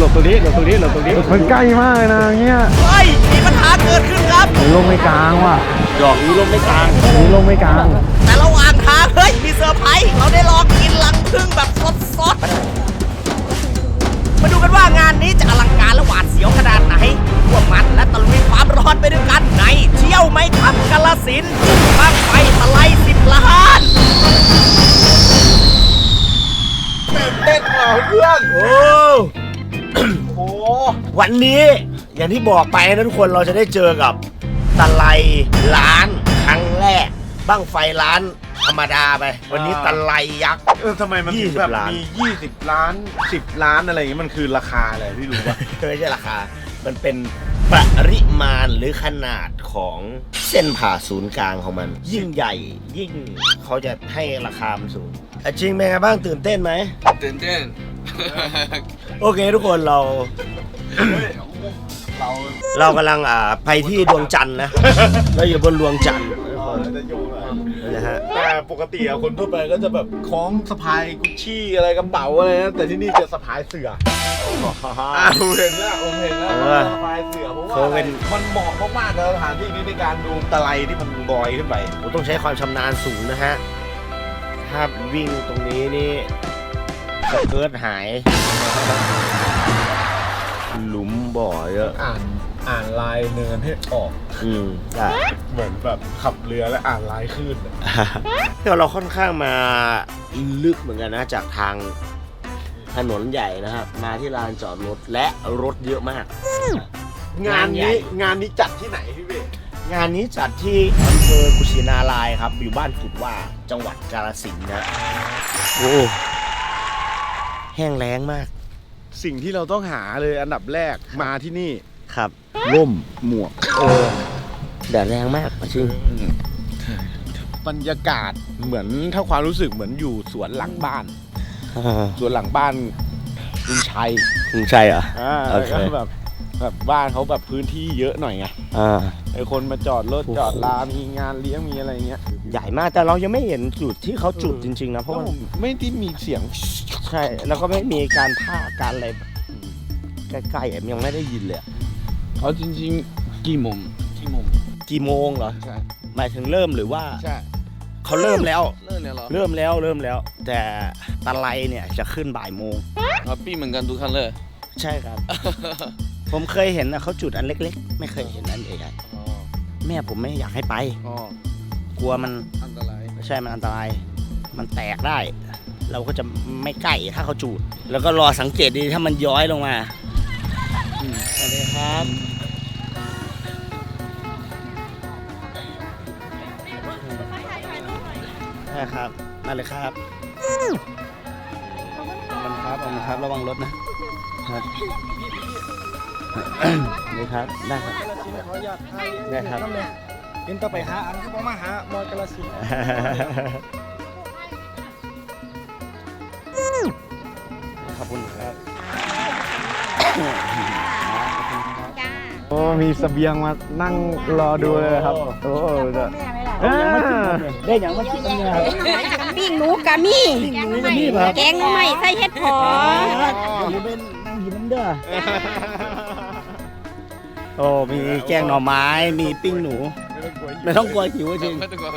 หลบตรงนี้หลบตรงนี้หลบตรงนี้มันใกล้มากเลยนะเงี้ยเฮ้ยมีปัญหาเกิดขึ้นครับลงไม่กลางว่ะดอกนี้ลมไม่กลางนี่ลงไม่กลาง แต่ระหว่างทางเฮ้ยมีเซอร์ไพรส์เราได้ลองกินลังพึ่งแบบสดๆมาดูกันว่างานนี้จะอลังการและหวาดเสียวขนาดไหนพวกมันและตะลุยความร้อนไปด้วยกันในเที่ยวไหมครับกาลสินธุ์บ้างไฟทลายสิบล้านเต้นเหรอเพื่อนโอ้ โหวันนี้อย่างที่บอกไปนะทุกคนเราจะได้เจอกับตะไลล้านครั้งแรก บ้างไฟล้านธรรมดาไป วันนี้ตะไลยักษ์ เออทำไมมันถึง20แบบล้าน มี 20 ล้าน 10 ล้านอะไรอย่างงี้มันคือราคาอะไรพี่รู้ป่ะไม่ใช่ราคา มันเป็นปริมาณหรือขนาดของเส้นผ่าศูนย์กลางของมัน ยิ่งใหญ่ยิ่งเขาจะให้ราคามันสูงอะจริงเป็นไงบ้างตื่นเต้นไหมตื่นเต้น โอเคทุกคนเรา เราเรากำลังอ่าไปที่ดวงจันทร์นะ เราอยู่บนดวงจันทร์จะโยงหน่อยนะฮะ แต่ปกติอะคนทั่วไปก็จะแบบคล้องสะพายกุชชี่อะไรกระเป๋าอะไรนะแต่ที่นี่จะสะพายเสืออ่าผมเห็นแล้วผมเห็นแล้วเออสะพายเสือเพราะว่าเขาเป็นมันเหมาะมากๆกับสถานที่นี้ในการดูตะไลที่มันลอยขึ้นไปผมต้องใช้ความชำนาญสูงนะฮะถ้าวิ่งตรงนี้นี่ สเกิร์ตหาย หลุมบ่อเยอะ อ่านอ่านลายเนินให้ออก อืมได้ เหมือนแบบขับเรือและอ่านลายคลื่นอะเดี๋ยวเราค่อนข้างมาลึกเหมือนกันนะจากทางถนนใหญ่นะครับ มาที่ลานจอดรถและรถเยอะมาก งานใหญ่นี้งานนี้จัดที่ไหนพี่เบสงานนี้จัดที่อำเภอกุชินารายครับ อยู่บ้านกุดว่าจังหวัดกาฬสินธุ์นะ โอ้ แห้งแล้งมาก สิ่งที่เราต้องหาเลยอันดับแรกมาที่นี่ครับ ร่มหมวกเออแดดแรงมากจริงบรรยากาศเหมือนถ้าความรู้สึกเหมือนอยู่สวนหลังบ้าน อ่าสวนหลังบ้านลุงชัยคุณใช่เหรออ่าโอแล้วเค ก็แบบ แบบบ้านเขาแบบพื้นที่เยอะหน่อยไงอ่า ไอคนมาจอดรถโอ้โหจอดลา มีงานเลี้ยงมีอะไรเงี้ยใหญ่มากแต่เรายังไม่เห็นจุดที่เขาจุดจริง ๆ นะเพเพราะราะว่าผมไม่ได้มีเสียง ใช่แล้วก็ไม่มีการท่าการอะไรแบบใกล้ๆอะยังไม่ได้ยินเลยอะเอาจริงๆกี่โมงกี่โมงกี่โมงเหรอใช่หมายถึงเริ่มหรือว่าใช่เขาเริ่มแล้ว เลิกเนี่ยเหรอเริ่มแล้วเริ่มแล้ว แต่ตะไลเนี่ยจะขึ้นบ่ายโมงเอาปี้เหมือนกันทุกคันเลย ใช่ครับ ผมเคยเห็นนะเขาจุดอันเล็ก ๆ ไม่เคยเห็นอันใหญ่อ๋อๆแม่ผมไม่อยากให้ไป อ๋อกลัวมันอันตรายไม่ใช่มันอันตราย มันแตกได้ เราก็จะไม่ใกล้ถ้าเขาจูด แล้วก็รอสังเกตดีถ้ามันย้อยลงมาอืมสวัสดีครับ ใช่ครับมาเลยครับขอบคุณครับขอบคุณครับ ระวังรถนะครับ นี่ครับ ได้ครับ ได้ครับเห็นต่อไปหาอันก็มาหามอกระสินขอบคุณครับโอ้ มีเสบียงมานั่งรอดูเลยครับ โอ้เด้ออ่าได้อย่างมาคิดกันเนี่ยครับปิ้งหนูกะมีปิ้งหนูกะมีครับแกงหน่อไม้ใส่เห็ดหอมอยู่เป็นนั่งหินน้ำเด้อ โอ้มีแกงหน่อไม้ มีปิ้งหนู ไม่ต้องกลัวหิวจริงไม่ต้องกลัว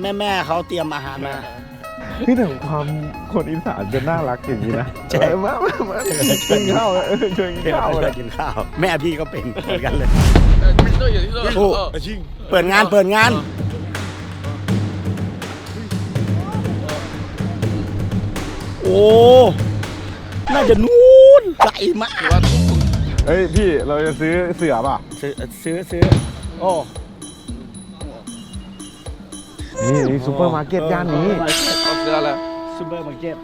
แม่แม่ๆเขาเตรียมอาหารมาพี่ถึงความคนอีสานจะน่ารักอย่างนี้นะใช่เออมามามากินข้าวเออชวนกินเดี๋ยวข้าวเราเลจะยกินข้าว แม่พี่ก็เป็นเหมือนกันเลยเออที่โต๊ะอยู่ที่โต๊ะโอ้เออจริงเปิดงานเปิดงานโอ้ น่าจะนู้นไกลมากถือว่าทุกคน เฮ้ยพี่เราจะซื้อเสือป่ะ ซื้อซื้อซื้อโอ้นี่นี่ซูเปอร์มาร์เก็ตย่านนี้เอาเสื้ออะไรซูเปอร์มาร์เก็ต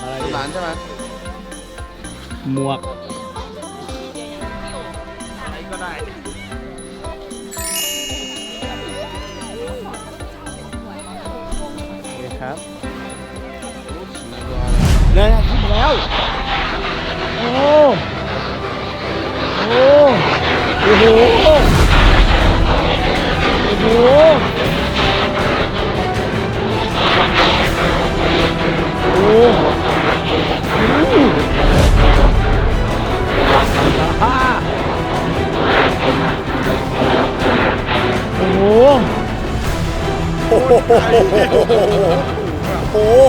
อะไรหลานใช่ไหมหมวกโอเคครับเนี่ยขึ้นมาแล้ว โอ้ โอ้โห โอ้โหโอ้โหโอ้โหโอ้โห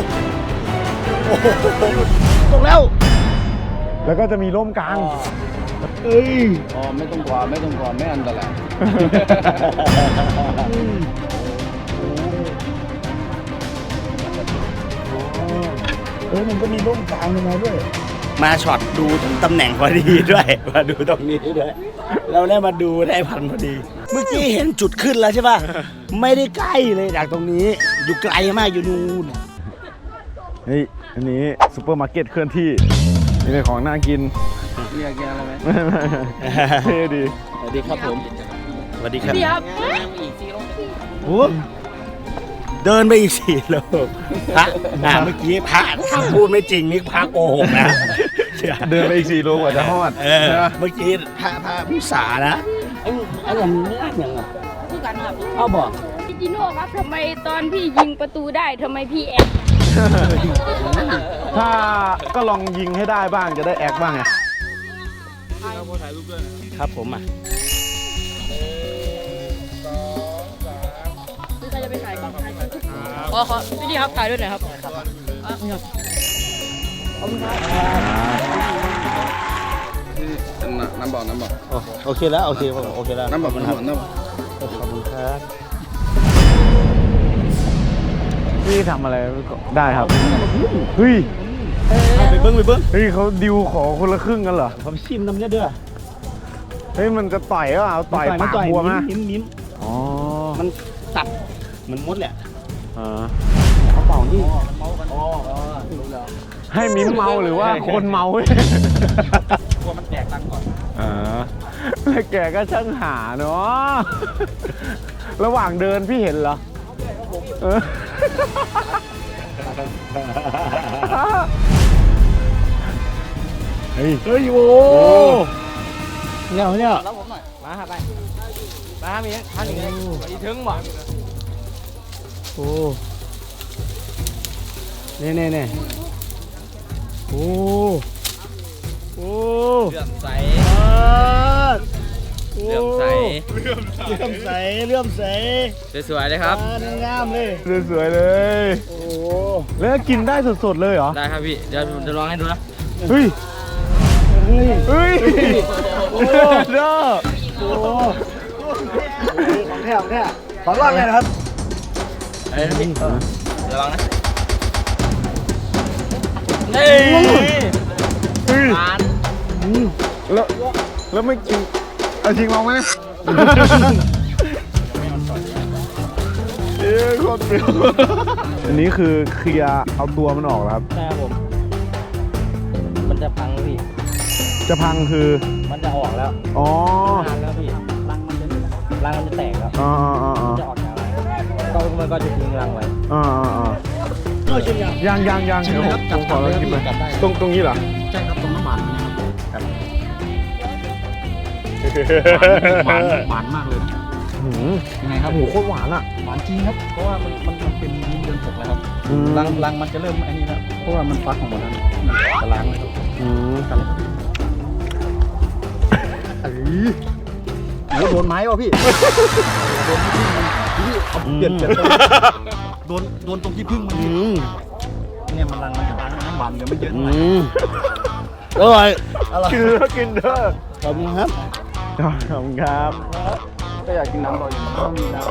ตกแล้ว แล้วก็จะมีร่มกลาง อ๋อไม่ต้องกลัวไม่ต้องกลัวไม่อันตรายเออมันก็มีร่มกลางยังไงด้วย มาช็อตดูถึงตำแหน่งพอดีด้วย มาดูตรงนี้ด้วย เราได้มาดูได้พันพอดี เมื่อกี้เห็นจุดขึ้นแล้วใช่ป่ะ ไม่ได้ใกล้เลยจากตรงนี้ อยู่ไกลมากอยู่นู่นเฮ้ยอันนี้ซูเปอร์มาร์เก็ตเคลื่อนที่มีแต่ของน่ากิน มีอยากกินอะไรไหมเท่ดีสวัสดีครับผม สวัสดีครับเดี๋ยวโอ้เดินไปอีกสี่โลพระอ่าเมื่อกี้พระถ้าพูดไม่จริงนี่พระโกหกนะเชื่อเดินไปอีกสี่โลกว่าจะฮอดเออเมื่อกี้พระพระผู้สานะไอ้ไอ้ยังไม่อ่านยังอะพี่กันครับเอาบอกพี่จิโน่ครับทำไมตอนพี่ยิงประตูได้ทำไมพี่แอบถ้าก็ลองยิงให้ได้บ้างจะได้แอคบ้างไง ครับผมอะพี่ก็จะไปถ่ายกล้องถ่ายขอขอพี่ดีครับถ่ายด้วยหน่อยครับน้ำบอกน้ำบอกโอเคแล้วโอเคโอเคแล้วน้ำบอกขอบคุณน้ำครับบอกน้ำบอกขอบคุณครับพี่ทำอะไรก็ได้ครับเฮ้ยไป เบิ้งไปเบิ้งเฮ้ยเขาดิวขอคนละครึ่งกันเหรอผมชิมน้ำเนี่ยเด้อเฮ้ยมันจะต่อยก็เอาต่อยปากบวมนะมิ้มมิ้มอ๋อมันตัดเหมันมดแหละอ่าเขาเป่านี่ให้มิ้มเมาหรือว่าคนเมาเว้ยกลัวมันแตกตังก่อนอ่าแล้วแกก็ช่างหาเนาะระหว่างเดินพี่เห็นเหรอเออเฮ้ยเฮ้ยโอ้เนี่ยเนี่ยมาหาไปมาหามีท่านหนึ่งอีถึงบ่โอ้เน่เน่เน่โอ้โอ้เลื่อมใสเลื่เลื่อมใสเลื่อมใสเลื่อมใสสวยๆเลยครับอ่างามเลยสวยๆเลยโอ้แล้วกินได้สดๆเลยเหรอได้ครับพี่เดี๋ยวผมจะลองให้ดูนะเฮ้ย เฮ้ยเฮ้ยเด้อโอ้ของแท้ของแท้ขอรอดเลยนะครับเอ้ยพี่ระวังนะเฮ้ยแล้วแล้วไม่กินเอาจริงลองไหมเอ้ยโคตรเปรี้ยวอันนี้คือเคลียร์เอาตัวมันออกแล้วครับ ใช่ครับผม มันจะพังพี่ จะพังคือ มันจะออกแล้วอ๋อ นานแล้วพี่รังมันจะรังมันจะแตกแล้วอ๋ออ๋ออ๋อจะออกจากก็มันก็จะทิ้งรังไว้อ๋ออ๋อก็ชิมยังยังยังยังเดี๋ยวผมผมขอลองกินไปตรงตรงนี้เหรอ ใช่ครับตรงน้ำมันนะครับหวานหวานมากเลยนะหืมยังไงครับโอ้โหโคตรหวานอะ หวานจริงครับ เพราะว่ามันมันมันเป็นยิ้มเดือนหกแล้วครับอืม รังรังมันจะเริ่มไอ้นี่แล้วเพราะว่ามันฟักของมันแล้วจะล้างเลยครับ อืม กันโอ้โดนไม้ป่ะพี่ โดนที่พึ่งมันพี่เอาเปลี่ยนเปลี่ยนตรงโดนโดนตรงที่พึ่งมันเนี่ยมันรังมันจะล้างน้ำหวานเดี๋ยวมันเยอะหน่อยอร่อยกินเด้อกินเด้อขอบคุณครับ ขอบคุณครับ ก็อยากกินน้ำบ่อยอยู่ต้องมีน้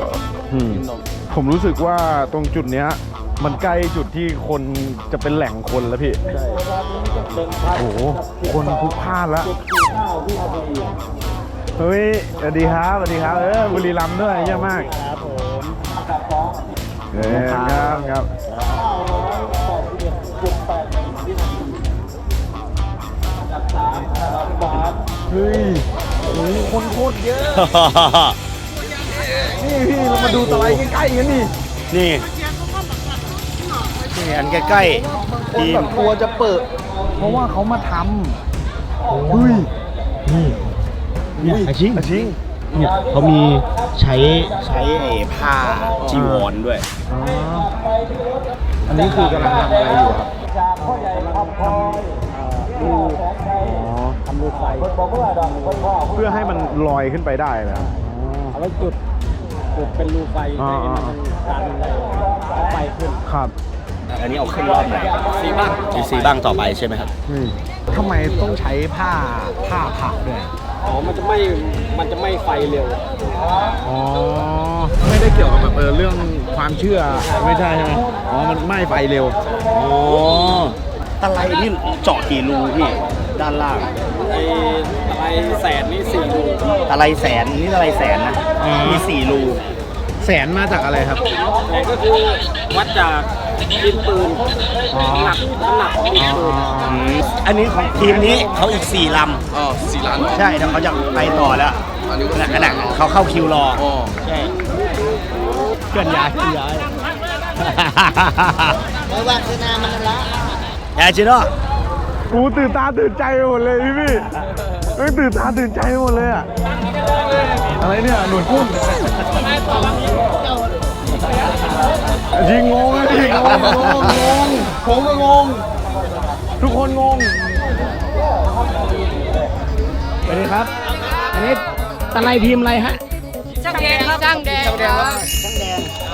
อืมำกินนมผมรู้สึกว่าตรงจุดเนี้ย มันใกล้จุดที่คนจะเป็นแหล่งคนแล้วพี่โอ้โห คนพลุกพล่าน แล้วเฮ้ยสวัสดีครับสวัสดีครับ เออบุรีรัมย์ด้วยเยี่ยมมากครับผมเออครับครับเฮ้ยโอ้โหคนโคตรเยอะ นี่พี่เรามาดูตะไลใกล้ๆกันนี่นี่นี่อันใกล้ๆคนทีแบมบกลัวจะเปิด เพราะว่าเขามาทำเฮ้ย นี่เนี่ยอาชิงอาชิงเนี่ยเขามีใช้ใช้ไอ้ผ้าจีวรด้วย อ๋อ อันนี้คือกำลังทำอะไรอยู่ครับอ๋อทำรูไฟเพื่อให้มันลอยขึ้นไปได้นะครับเอาไว้จุดจุดเป็นรูไฟอ๋อให้อ๋อมันไฟขึ้นครับ อันนี้เอาขึ้นรอบไหนสีบ้างสีบ้างต่อไปใช่ไหมครับอืมทำไมต้องใช้ผ้าผ้าผักด้วยอ๋อ มันจะไม่ มันจะไม่ไฟเร็ว อ๋อ ไม่ได้เกี่ยวกับแบบเออเรื่องความเชื่อไม่ใช่ใช่ไหมอ๋อ มันไหม้ไฟเร็วโอ้ตะไลนี่เจาะกี่รูพี่ ด้านล่างไอ้อะไรแสนนี่สี่ลูกตะไลแสนนี่ตะไลแสนนะอืมมีสี่รู แสนมาจากอะไรครับ แต่ก็คือวัดจากดินปืนน้ำหนักน้ำหนักของดินปืนอืมอันนี้ของทีมนี้เขาอีกสี่ลำอ๋อสี่ล้านใช่แต่เขาจะไปต่อแล้วอันนี้ก็ขณะขณะเขาเข้าคิวรออ๋อใช่เคลื่อนย้ายเคลื่อนย้ายไม่ว่าคือนามันละยายจิโร่กูตื่นตาตื่นใจไปหมดเลยพี่พี่เอ้ยตื่นตาตื่นใจไปหมดเลยอะอะไรเนี่ยหนวดกุ้ง ยิงงงเลยงงงงงงผมก็งง ทุกคนงงสวัสดีครับ อันนี้ตะไลพิมอะไรฮะ ช่างแดงครับช่างแดงครั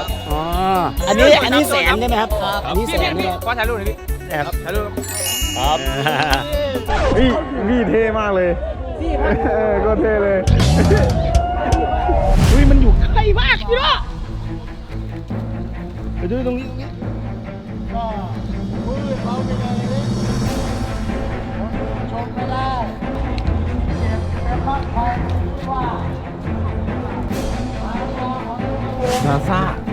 บอ๋อ อันนี้อันนี้แสนใช่ไหมครับอันนี้แสนใช่ขอถ่ายรูปหน่อยพี่ครับถ่ายรูปครับพี่พี่เท่มากเลยก็เท่เลยเฮ้ยมันอยู่ มากพี่เนาะไปดูตรงนี้ตรงนี้นาซาจุด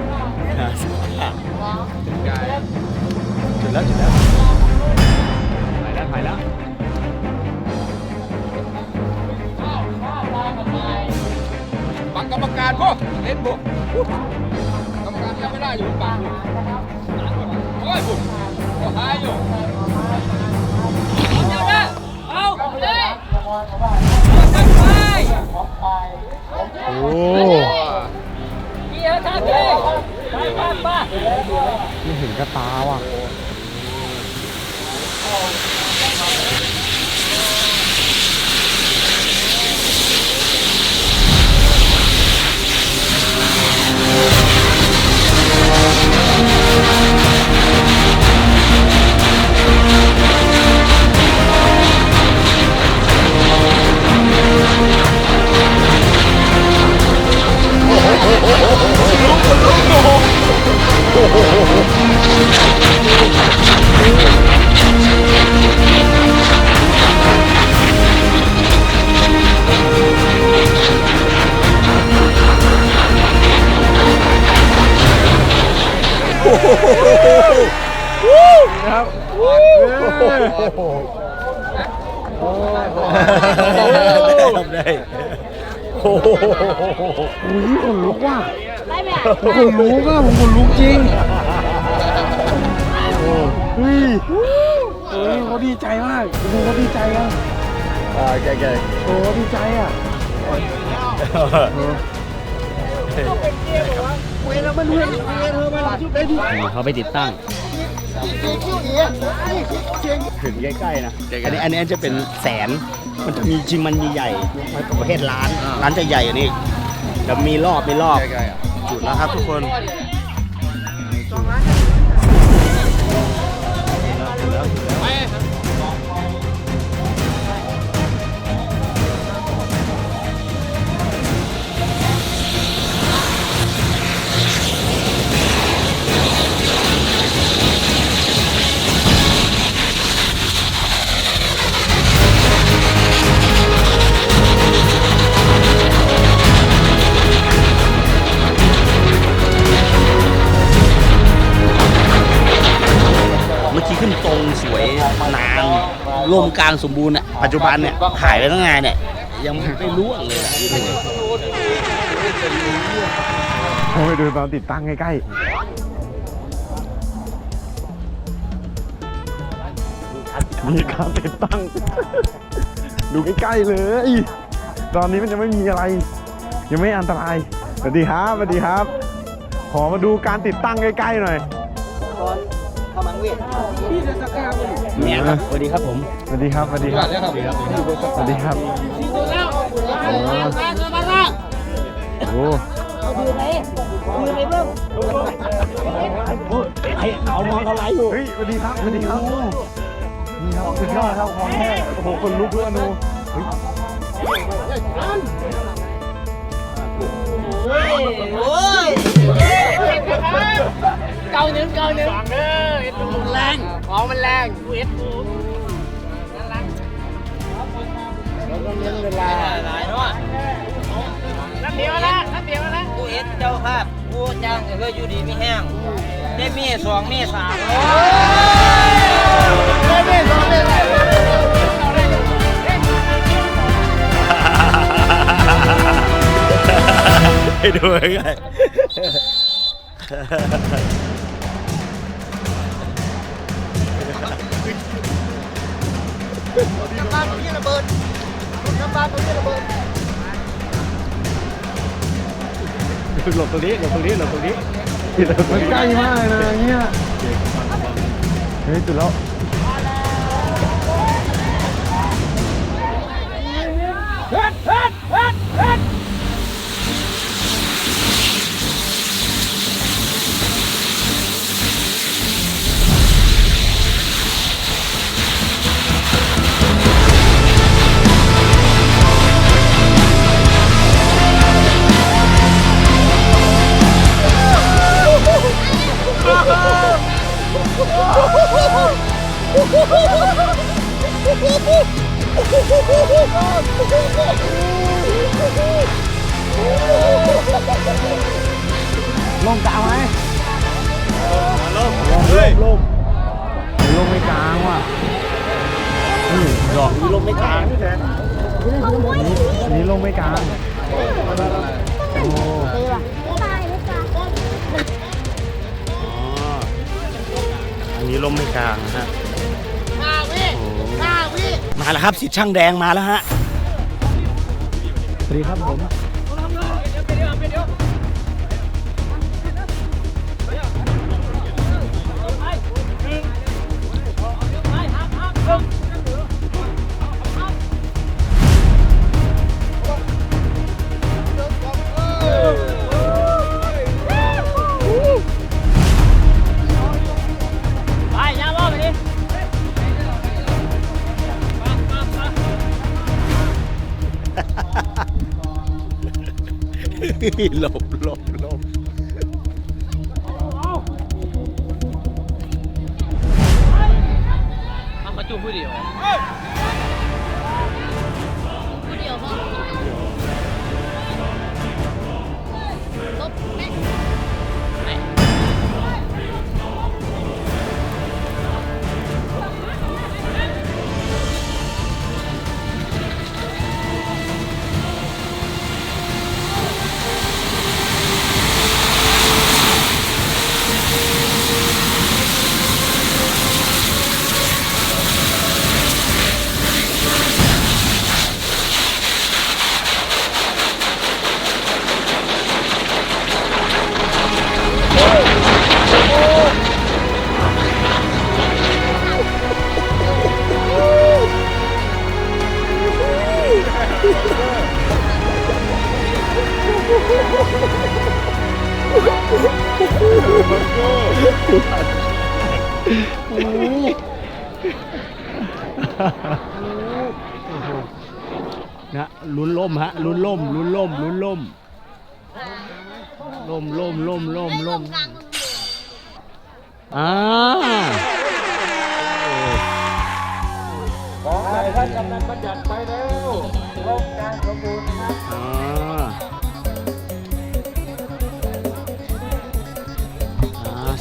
เขาไปติดตั้ง ถึงใกล้ๆนะ อันนี้อันนี้จะเป็นแสน มันจะมีจริงมันใหญ่ๆประเภทร้านร้านจะใหญ่กว่านี้แล้วมีรอบมีรอบใกล้ๆอะจุดแล้วครับทุกคน นานร่มกลางสมบูรณ์อะปัจจุบันเนี่ยหายไปตั้งไงเนี่ยยังไม่รู้เลยนะเขาไปดูตอนติดตั้งใกล้ๆมีการติดตั้ง ดูใกล้ๆเลย ตอนนี้มันยังไม่มีอะไร ยังไม่อันตรายสวัสดีครับสวัสดีครับ ขอมาดูการติดตั้งใกล้ๆหน่อย เนี่ยครับสวัสดีครับผมสวัสดีครับสวัสดีครับสวัสดีครับโอ้โหเอามองเขาไหลอยู่เฮ้ยสวัสดีครับสวัสดีครับนี่ครับสุดยอดครับของแท้โอ้โหคนลุกเลยอนูเฮ้ย เกาหนึ่งเกาหนึ่งเด้อเอ็ดดูแรงของมันแรงเอ็ดดูน้ำเดียวละน้ำเดียวละกูเอ็ดเจ้าภาพกูจ้างก็ออยู่ดีไม่แห้งได้มีสองมีสามให้ดู ไงหลบตรงนี้หลบตรงนี้หลบตรงนี้มันใกล้มากเลยนะเนี่ยเฮ้ยจุดแล้วล สิทธิ์ช่างแดงมาแล้วฮะสวัสดีครับผม หลบ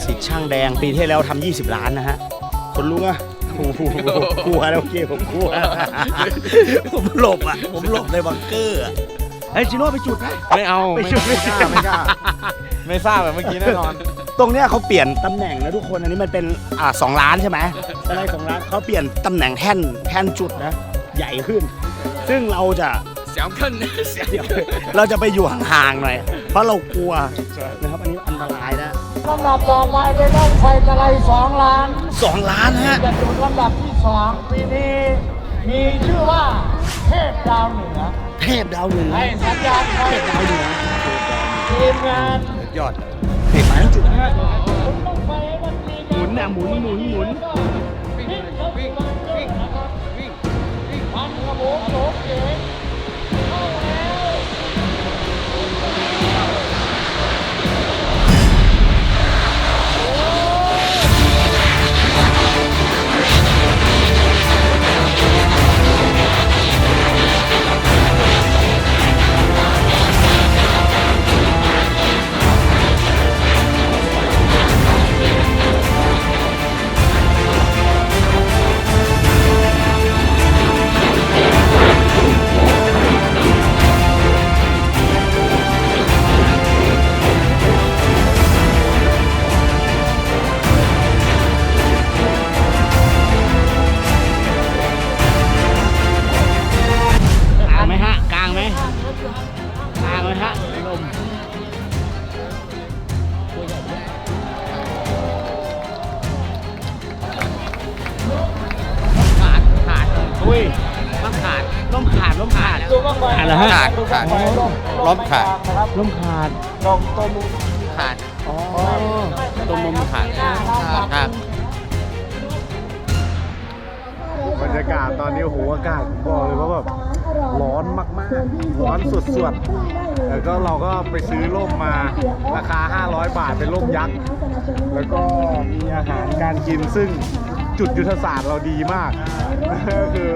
สิทธิ์ช่างแดงปีที่แล้วทำ20 ล้านนะฮะ คนรู้อะโอ้โหกลัวแล้วโอเคผมกลัว ผมหลบอะ ผมหลบในบังเกอร์อะเฮ้ยจิโน่ไปจุดไหมไม่เอาไปจุดไม่กล้าไม่กล้าไม่ทราบแบบเมื่อกี้แน่นอน ตรงเนี้ยเขาเปลี่ยนตำแหน่งนะทุกคนอันนี้มันเป็นอ่าสองล้านใช่ไหมอะไรสองล้านเขาเปลี่ยนตำแหน่งแท่นแท่นจุดนะ ใหญ่ขึ้น ซึ่งเราจะเสียงขึ้นเดี๋ยวเราจะไปอยู่ห่างๆหน่อย เพราะเรากลัวนะครับอันนี้อันตรายนะ ลำดับต่อไปเป็นต้องไฟตะไลสองล้านสองล้านฮะจะจุดลำดับที่สองปีนี้มีชื่อว่าเทพดาวเหนือ เทพดาวเหนือให้สัญญาณไฟเทพดาวเหนือทีมงานยอดเฮ้ยไปทั้งจุดหมุนเนี่ยหมุนหมุนหมุนพันกระโบงโฉมเก๋ ดอุ้ยมันขาดล้มขาดล้มขาดดูบ้างไฟขาดเหรอฮะดูบ้างไฟล้มขาดนะครับล้มขาดลงตัวมุมขาดอ๋อตรงมุมขาดครับบรรยากาศตอนนี้โอ้โหอากาศผมบอกเลยว่าแบบร้อนมากๆ ร้อนสุดๆแล้วก็เราก็ไปซื้อร่มมาราคา 500 บาทเป็นร่มยักษ์ แล้วก็มีอาหารการกินซึ่ง จุดยุทธศาสตร์เราดีมากก็คือ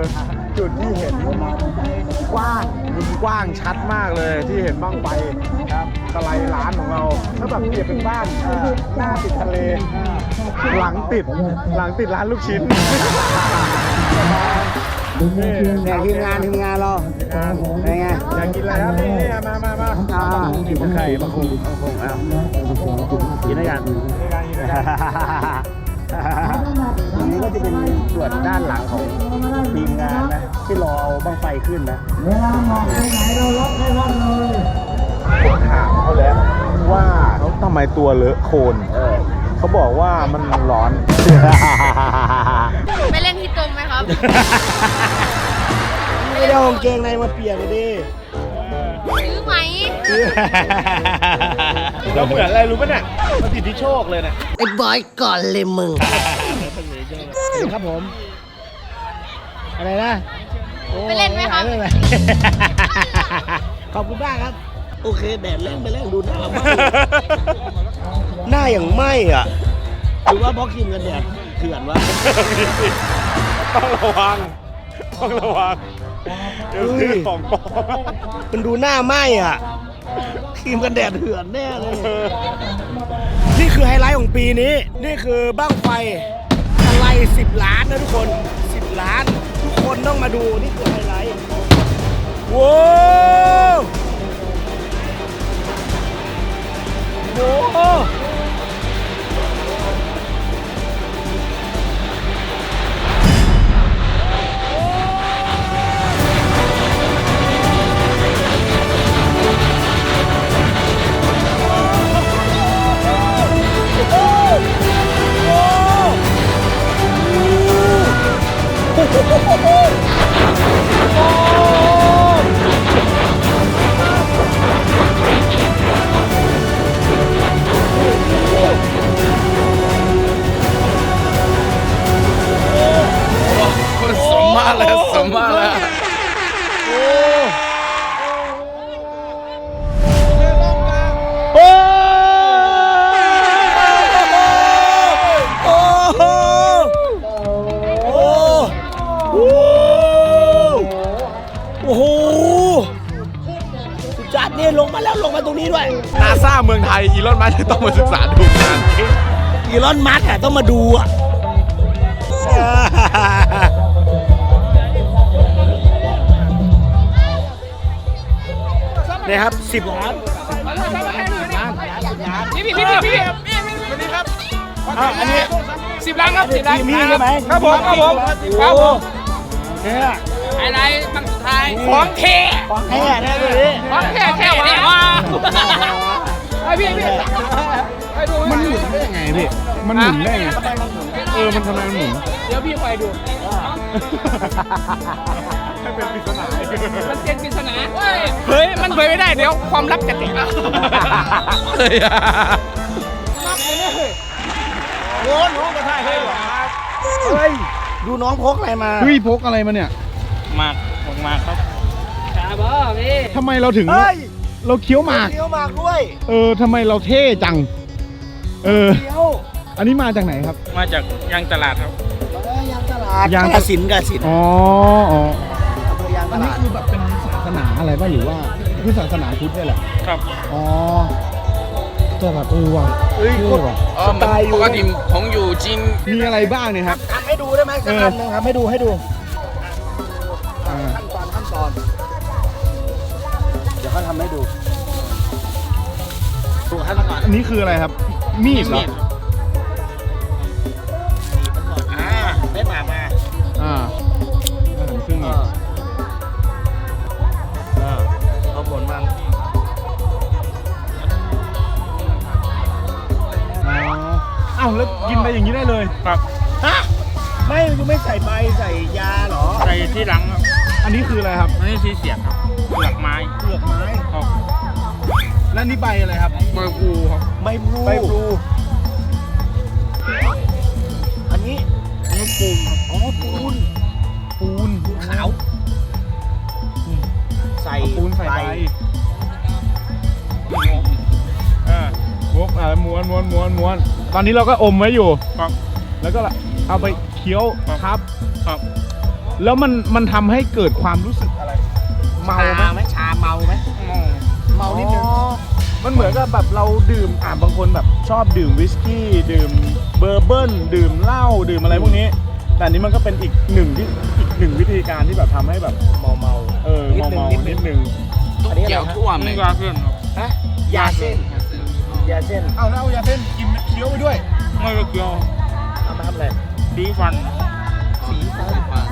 จุดที่เห็นกว้างมุมกว้างชัดมากเลยที่เห็นบ้างไฟครับตะไลร้านของเราถ้าแบบเปรียบเป็นบ้านเอ่อหน้าติดทะเล หลังติดหลังติดร้านลูกชิ้นเนี่ยทีมงานทีมงานเราเป็นไงอยากกินอะไรครับนี่มามามาอ่ากินไข่มาคุมมาคุมอะกินด้วยกันอันนี้ ก็จะเป็นส่วนด้านหลังของทีมงานนะ ที่รอเอาบ้างไฟขึ้นนะเวลาหมอกไปไหนเราล็อกให้ท่านเลยผมถามเขาแล้วว่าเขาทำไมตัวเลอะโคลนเขาบอกว่ามันร้อนไปเล่นที่ตรงไหมครับ ไม่ได้เอากางเกงในมาเปลี่ยนเลยดิซื้อไหมเราเหมือนอะไรรู้ป่ะเนี่ยมันติดที่โชคเลยเนี่ยไอ้บอยก่อนเลยมึง ครับผม อะไรนะโอ้ไปเล่นไหมครับไม่เป็นไรขอบคุณมากครับ โอเคแดดแรงไปแรงดูหน้าไหมหน้าอย่างไหมอะ หรือว่าเพราะครีมกันแดดเถื่อนวะต้องระวัง ต้องระวังเดี๋ยวซื้อของปลอมมันดูหน้าไหมอะ ครีมกันแดดเถื่อนแน่เลย นี่คือไฮไลท์ของปีนี้ นี่คือบ้างไฟ อะไรสิบล้านนะทุกคนสิบล้าน ทุกคนต้องมาดูนี่คือไฮไลท์ว้าวโอ้ สมมาแล้วสมมาแล้ว นี้ด้วยนาซาเมืองไทย อีลอนมัสก์ต้องมาศึกษาดูงานนี้อีลอนมัสก์อะต้องมาดูอะนี่ครับสิบล้านพี่พี่พี่พี่พี่วันนี้ครับอันนี้สิบล้านครับสิบล้านทีมพี่ใช่ไหมครับผมครับผมครับผมเนี่ยไฮไลท์บังสุดท้าย ของเทของแท้แน่เลยของแท้แท้เนี่ยว่าไอพี่พี่ไอดูมันหมุนได้ยังไงพี่ มันหมุนได้ไง เออ มันทำไมมันหมุน เดี๋ยวพี่คอยดูให้เป็นปริศนามันเป็นปริศนาเฮ้ย มันเผยไม่ได้เดี๋ยวความลับจะแตกโอ้น้องกระทายเฮ้ย เฮ้ย ดูน้องพกอะไรมา เฮ้ย พกอะไรมาเนี่ย มาก มากครับจ้าบ่พี่ทำไมเราถึง เฮ้ยเราเคี้ยวหมาก เคี้ยวหมากด้วยเออทำไมเราเท่จัง เออ เคี้ยวอันนี้มาจากไหนครับ มาจากยังตลาดครับ เอ้ยยางตลาดยาง กระสินกระสินอ๋ออ๋ออำเภอยางตอันนี้ลาดคือแบบเป็นศาสนาอะไรบ้างหรือว่าคือศาสนาพุทธเนี่ยแหละ ครับ อ๋อแต่แบบเออว่ะเฮ้ยว่ะอ๋อมันปกติของอยู่จีนมีอะไรบ้างเนี่ยครับ ทำให้ดูได้ไหมสักเอออันหนึงครับให้ดูให้ดู อ่า ขั้นตอนขั้นตอน เดี๋ยวเขาทำให้ดูดูขั้นตอนอันนี้คืออะไรครับ มีดเหรออ่าได้หมากมาอ่าอาหารครึ่งอีกเออเอาผลมันอ๋ออ้าวแล้วกินไปอย่างนี้ได้เลย ครับฮะไม่ยังไม่ใส่ใบใส่ยาเหรอ ใส่ที่หลังครับ อันนี้คืออะไรครับอันนี้สีเสียบครับเปลือกไม้เปลือกไม้ครับและนี่ใบอะไรครับใบกูครับใบพลูใบพลูอันนี้อันนี้ปูนครับอ๋อปูนปูนปูนขาวใส่เอาปูนใส่ใบอ่าวกอ่าม้วนม้วนม้วนม้วนตอนนี้เราก็อมไว้อยู่ครับแล้วก็เอาไปเคี้ยวครับครับครับ แล้วมันมันทำให้เกิดความรู้สึกอะไร เมาไหมชาไหมชาเมาไหมมองเมานิดนึง อ๋อมันเหมือนกับแบบเราดื่มอ่าบางคนแบบชอบดื่มวิสกี้ ดื่มเบอร์เบิลดื่มเหล้าดื่มอะไรพวกนี้ แต่อันนี้มันก็เป็นอีกหนึ่งที่อีกหนึ่งวิธีการที่แบบทำให้แบบเมาเมาเออเมาเมาๆนิดนึงอันนี้อะไรเกี่ยวฮะท่วมนี่เลยก็ขึ้นครับฮะยาเส้นยาเส้นเอาแล้วเอายาเส้นกินเคี้ยวไปด้วยไม่ได้เกี่ยวเอามาทำอะไร ดีฟัน สีฟ้าฟัน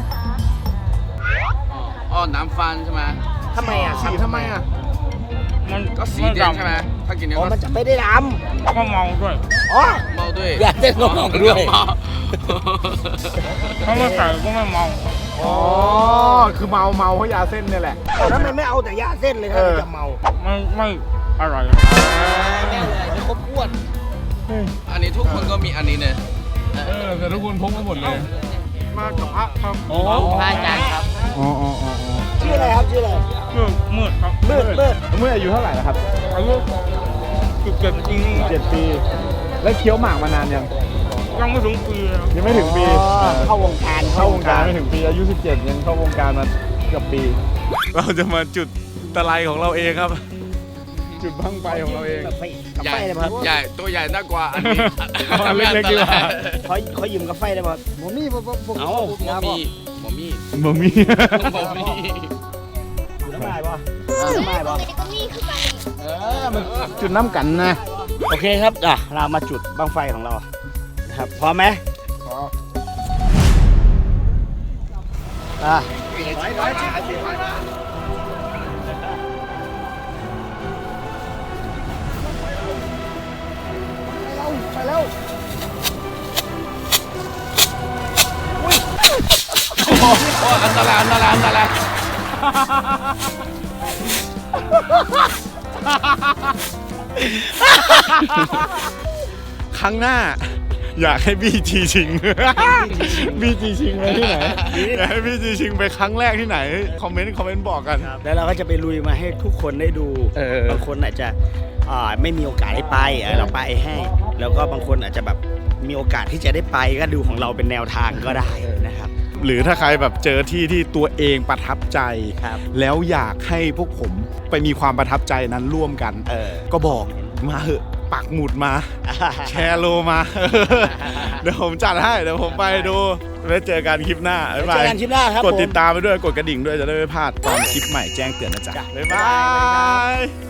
อ๋ออ๋อน้ำฟันใช่ไหมทำไมอะสีทำไมอะ มันก็สีแดงใช่ไหมถ้ากินเนี้ยอ๋อ ก็มันจะไม่ได้ดก็เมาด้วยำอ๋อ เมาด้วยอยากเต้นก็เมาด้วย เมาถ้าไม่ใส่ก็ไม่เมาอ๋อ คือเมาเมาเพราะยาเส้นเนี่ยแหละ ทำไมไม่เอาแต่ยาเส้นเลยถ้าเออจะเมาไม่ไม่อร่อยแน่เลยไม่ครบอ้วนอันนี้ทุกคนก็มีอันนี้เนี่ยเออแต่ทุกคนพกมาหมดเลย มากับพระครับอ๋อพระอาจารย์ครับ อ๋ออ๋อ อ๋ออ๋อชื่ออะไรครับชื่ออะไรมืดมืดครับมืดมืดเมื่ออายุเท่าไหร่แล้วครับอายุสิบเจ็ดปีเจ็ดปี แล้วเคี้ยวหมากมานานยังยังไม่ถึงปีเลยครับยังไม่ถึงปีอ๋อเออเข้าวงการเข้าวงการไม่ถึงปีอายุ 17 ยังเข้าวงการมาเกือบปี เราจะมาจุดตะไลของเราเองครับ จุดบั้งไฟของเราเองกับไฟกับใหญ่ไฟได้ไหมครับใหญ่ตัวใหญ่น่ากว่าอันนี้เอาอันเล็กๆดีกว่าเขาเขายืมกับไฟได้ไหมครับผมมีผมผมผมเอาหมอมี หมอมีบะหมี่หมอมีอยู่น้ำลายป่ะน้ำลายป่ะก็มีคือไปเออมันจุดน้ำกันนะ โอเคครับอะเรามาจุดบังไฟของเรานะครับพร้อมไหมพร้อมอะไปแล้วโตรายอันตรายอันตราย ครั้งหน้า อยากให้บีจีชิง บีจีชิงไปที่ไหนอยากให้บีจีชิงไปครั้งแรกที่ไหน คอมเมนต์คอมเมนต์บอกกัน แล้วเราก็จะไปลุยมาให้ทุกคนได้ดู เออ บางคนอาจจะอ่าไม่มีโอกาสได้ไปเออเราไปให้ แล้วก็บางคนอาจจะแบบมีโอกาสที่จะได้ไปก็ดูของเราเป็นแนวทางก็ได้นะครับ หรือถ้าใครแบบเจอที่ที่ตัวเองประทับใจ ครับแล้วอยากให้พวกผมไปมีความประทับใจนั้นร่วมกัน เออ ก็บอกมาเหอะปักหมุดมา แชร์โลมา เดี๋ยวผมจัดให้ เดี๋ยวผมไปดูไว้เจอกันคลิปหน้าบ๊ายบาเจอยกันคลิปหน้าครับกดผมติดตามไปด้วยกดกระดิ่งด้วยจะได้ไม่พลาดตอนคลิปใหม่แจ้งเตือนนะจ๊ะ จ้ะ บ๊ายบาย